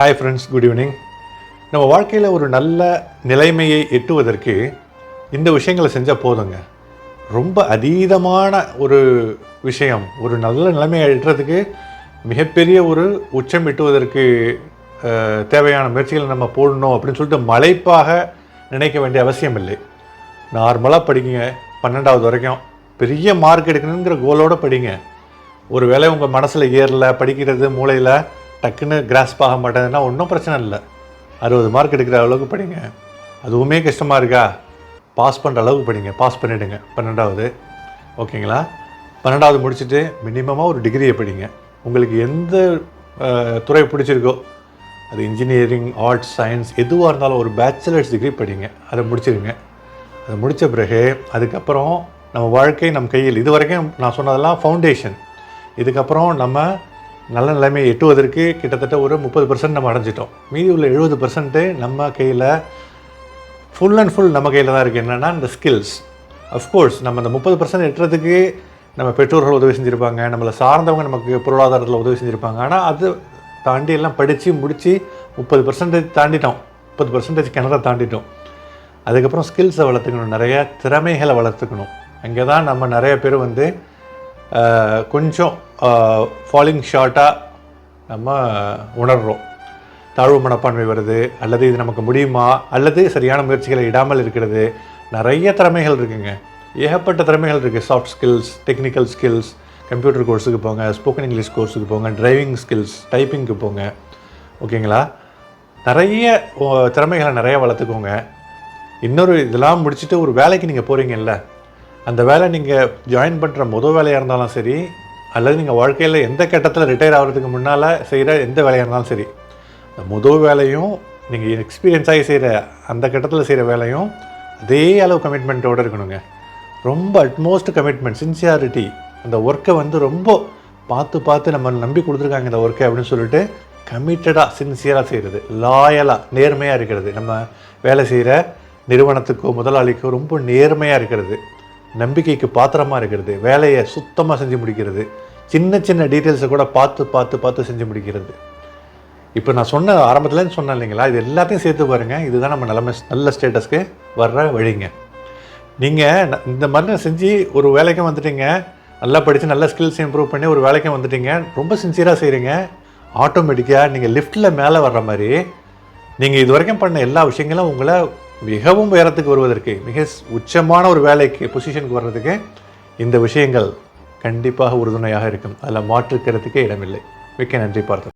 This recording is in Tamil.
ஹாய் ஃப்ரெண்ட்ஸ் குட் ஈவினிங் நம்ம வாழ்க்கையில் ஒரு நல்ல நிலைமையை எட்டுவதற்கு இந்த விஷயங்களை செஞ்சால் போதுங்க. ரொம்ப அதீதமான ஒரு விஷயம் ஒரு நல்ல நிலைமையை எட்டுறதுக்கு மிகப்பெரிய ஒரு உச்சம் எட்டுவதற்கு தேவையான முயற்சிகளை நம்ம போடணும் அப்படின்னு சொல்லிட்டு மலைப்பாக நினைக்க வேண்டிய அவசியம் இல்லை. நார்மலாக படிங்க பன்னெண்டாவது வரைக்கும். பெரிய மார்க் எடுக்கணுங்கிற கோலோட படிங்க. ஒரு வேளை உங்கள் மனசில் ஏறல படிக்கிறது மூளையில் டக்குன்னு கிராஸ்ப் ஆக மாட்டேதுன்னா ஒன்றும் பிரச்சனை இல்லை. அறுபது மார்க் எடுக்கிற அளவுக்கு படிங்க. அதுவுமே கஷ்டமாக இருக்கா? பாஸ் பண்ணுற அளவுக்கு படிங்க. பாஸ் பண்ணிவிடுங்க பன்னெண்டாவது. ஓகேங்களா? பன்னெண்டாவது முடிச்சுட்டு மினிமமாக ஒரு டிகிரியை படிங்க. உங்களுக்கு எந்த துறை பிடிச்சிருக்கோ அது இன்ஜினியரிங் ஆர்ட்ஸ் சயின்ஸ் எதுவாக இருந்தாலும் ஒரு பேச்சுலர்ஸ் டிகிரி படிங்க. அதை முடிச்சிருங்க. அதை முடித்த பிறகு அதுக்கப்புறம் நம்ம வாழ்க்கை நம் கையில் இது வரைக்கும் நான் சொன்னதெல்லாம் ஃபவுண்டேஷன் இதுக்கப்புறம் நம்ம நல்ல நிலைமையை எட்டுவதற்கு கிட்டத்தட்ட ஒரு முப்பது பர்சன்ட் நம்ம அடைஞ்சிட்டோம். மீதி உள்ள எழுபது பர்சன்ட்டு நம்ம கையில் ஃபுல் அண்ட் ஃபுல் நம்ம கையில் தான் இருக்குது என்னென்னா இந்த ஸ்கில்ஸ் அஃப்கோர்ஸ் நம்ம இந்த முப்பது பர்சன்ட் எட்டுறதுக்கு நம்ம பெற்றோர்கள் உதவி செஞ்சுருப்பாங்க. நம்மளை சார்ந்தவங்க நமக்கு பொருளாதாரத்தில் உதவி செஞ்சுருப்பாங்க. ஆனால் அது தாண்டி எல்லாம் படித்து முடித்து முப்பது பர்சன்டேஜ் தாண்டிட்டோம். முப்பது பர்சன்டேஜ் கிணற தாண்டிட்டோம். அதுக்கப்புறம் ஸ்கில்ஸை வளர்த்துக்கணும். நிறைய திறமைகளை வளர்த்துக்கணும். அங்கே தான் நம்ம நிறைய பேர் வந்து கொஞ்சம் ஃபாலிங் ஷார்ட்டாக நம்ம உணர்கிறோம் தாழ்வு மனப்பான்மை வருது அல்லது இது நமக்கு முடியுமா அல்லது சரியான முயற்சிகளை இடாமல் இருக்கிறது. நிறைய திறமைகள் இருக்குங்க. ஏகப்பட்ட திறமைகள் இருக்குது soft skills technical skills computer கோர்ஸுக்கு போங்க ஸ்போக்கன் இங்கிலீஷ் கோர்ஸுக்கு போங்க டிரைவிங் ஸ்கில்ஸ் டைப்பிங்க்கு போங்க. ஓகேங்களா? நிறைய திறமைகளை நிறைய வளர்த்துக்கோங்க. இன்னொரு இதெல்லாம் முடிச்சுட்டு ஒரு வேலைக்கு நீங்கள் போகிறீங்கல்ல அந்த வேலை நீங்கள் ஜாயின் பண்ணுற முதல் வேலையாக இருந்தாலும் சரி அல்லது நீங்கள் வாழ்க்கையில் எந்த கட்டத்தில் ரிட்டையர் ஆகிறதுக்கு முன்னால் செய்கிற எந்த வேலையாக இருந்தாலும் சரி அந்த முதல் வேலையும் நீங்கள் எக்ஸ்பீரியன்ஸ் ஆகி செய்கிற அந்த கட்டத்தில் செய்கிற வேலையும் அதே அளவு கமிட்மெண்ட்டோடு இருக்கணுங்க. ரொம்ப அட்மோஸ்ட் கமிட்மெண்ட் சின்சியாரிட்டி அந்த ஒர்க்கை வந்து ரொம்ப பார்த்து பார்த்து நம்ம நம்பி கொடுத்துருக்காங்க இந்த ஒர்க்கை அப்படின்னு சொல்லிட்டு கமிட்டடாக சின்சியராக செய்கிறது லாயலாக நேர்மையாக இருக்கிறது. நம்ம வேலை செய்கிற நிறுவனத்துக்கோ முதலாளிக்கோ ரொம்ப நேர்மையாக இருக்கிறது. நம்பிக்கைக்கு பாத்திரமாக இருக்கிறது வேலையை சுத்தமாக செஞ்சு முடிக்கிறது சின்ன சின்ன டீட்டெயில்ஸை கூட பார்த்து பார்த்து பார்த்து செஞ்சு முடிக்கிறது. இப்போ நான் சொன்ன ஆரம்பத்துலேருந்து சொன்னேன் இல்லைங்களா? இது எல்லாத்தையும் சேர்த்து பாருங்கள் இதுதான் நம்ம நிலைமை நல்ல ஸ்டேட்டஸ்க்கு வர்ற வழிங்க. நீங்கள் இந்த மாதிரி செஞ்சு ஒரு வேலைக்கும் வந்துட்டீங்க. நல்லா படித்து நல்ல ஸ்கில்ஸ் இம்ப்ரூவ் பண்ணி ஒரு வேலைக்கும் வந்துட்டீங்க. ரொம்ப சின்சியராக செய்கிறீங்க ஆட்டோமேட்டிக்காக நீங்கள் லிஃப்ட்டில் மேலே வர்ற மாதிரி நீங்கள் இது வரைக்கும் பண்ண எல்லா விஷயங்களும் உங்களை மிகவும் உயரத்துக்கு வருவதற்கு மிக உச்சமான ஒரு வேலைக்கு பொசிஷனுக்கு வர்றதுக்கு இந்த விஷயங்கள் கண்டிப்பாக உறுதுணையாக இருக்கும். அதில் மாற்றுக்கிறதுக்கே இடமில்லை. மிக்க நன்றி பார்த்தோம்